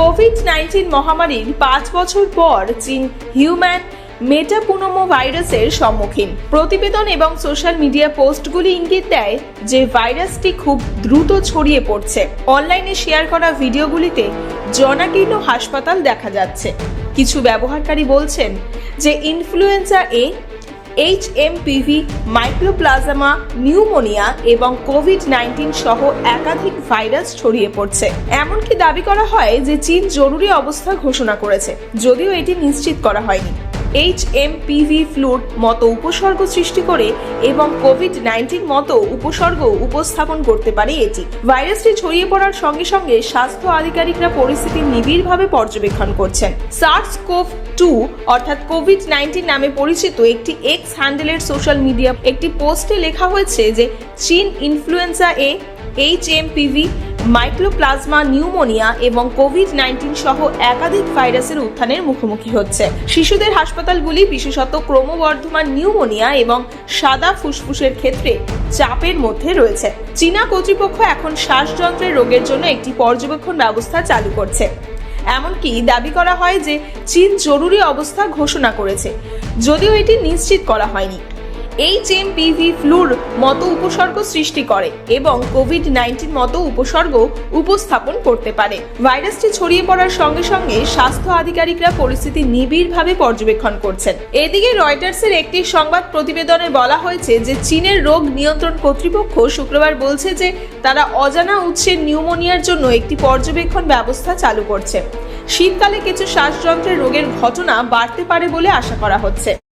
Covid nineteen মহামারীর পাঁচ বছর পর চীন হিউম্যান মেটাপুনোমো ভাইরাসের সম্মুখীন। প্রতিবেদন এবং সোশ্যাল মিডিয়া পোস্টগুলি ইঙ্গিত দেয় যে ভাইরাসটি খুব দ্রুত ছড়িয়ে পড়ছে। অনলাইনে শেয়ার করা ভিডিওগুলিতে জনাকীর্ণ হাসপাতাল দেখা যাচ্ছে। কিছু ব্যবহারকারী বলছেন যে influenza A H M PV mycoplasma pneumonia এবং কোভিড নাইন্টিন সহ একাধিক ভাইরাস ছড়িয়ে পড়ছে। এমনকি দাবি করা হয় যে চীন জরুরি অবস্থা ঘোষণা করেছে, যদিও এটি নিশ্চিত করা হয়নি। এইচ এম পিভি ফ্লুর মতো উপসর্গ সৃষ্টি করে এবং কোভিড নাইন্টিন মতো উপসর্গ উপস্থাপন করতে পারে এটি। ভাইরাসটি ছড়িয়ে পড়ার সঙ্গে সঙ্গে স্বাস্থ্য আধিকারিকরা পরিস্থিতি নিবিড়ভাবে পর্যবেক্ষণ করছেন। সার্স কোভ টু অর্থাৎ কোভিড নাইন্টিন নামে পরিচিত একটি এক্স হ্যান্ডেলের সোশ্যাল মিডিয়া একটি পোস্টে লেখা হয়েছে যে চীন influenza A H M PV mycoplasma, pneumonia এবং কোভিড নাইন্টিন সহ একাধিক ভাইরাসের উত্থানের মুখোমুখি হচ্ছে। শিশুদের হাসপাতালগুলি, বিশেষত ক্রমবর্ধমান নিউমোনিয়া এবং সাদা ফুসফুসের ক্ষেত্রে চাপের মধ্যে রয়েছে। চীনা কর্তৃপক্ষ এখন শ্বাসযন্ত্রের রোগের জন্য একটি পর্যবেক্ষণ ব্যবস্থা চালু করছে। এমনকি দাবি করা হয় যে চীন জরুরি অবস্থা ঘোষণা করেছে। যদিও এটি নিশ্চিত করা হয়নি। এইচ এম পিভি ফ্লুর মতো উপসর্গ সৃষ্টি করে এবং কোভিড নাইন্টিন মতো উপসর্গ উপস্থাপন করতে পারে। ভাইরাসটি ছড়িয়ে পড়ার সঙ্গে সঙ্গে স্বাস্থ্য আধিকারিকরা পরিস্থিতি নিবিড়ভাবে পর্যবেক্ষণ করছেন। এদিকে রয়টার্সের একটি সংবাদ প্রতিবেদনে বলা হয়েছে যে, চীনের রোগ নিয়ন্ত্রণ কর্তৃপক্ষ শুক্রবার বলছে যে, তারা অজানা উৎসের নিউমোনিয়ার জন্য একটি পর্যবেক্ষণ ব্যবস্থা চালু করছে। শীতকালে কিছু শ্বাসযন্ত্রের রোগের ঘটনা বাড়তে পারে বলে আশা করা হচ্ছে।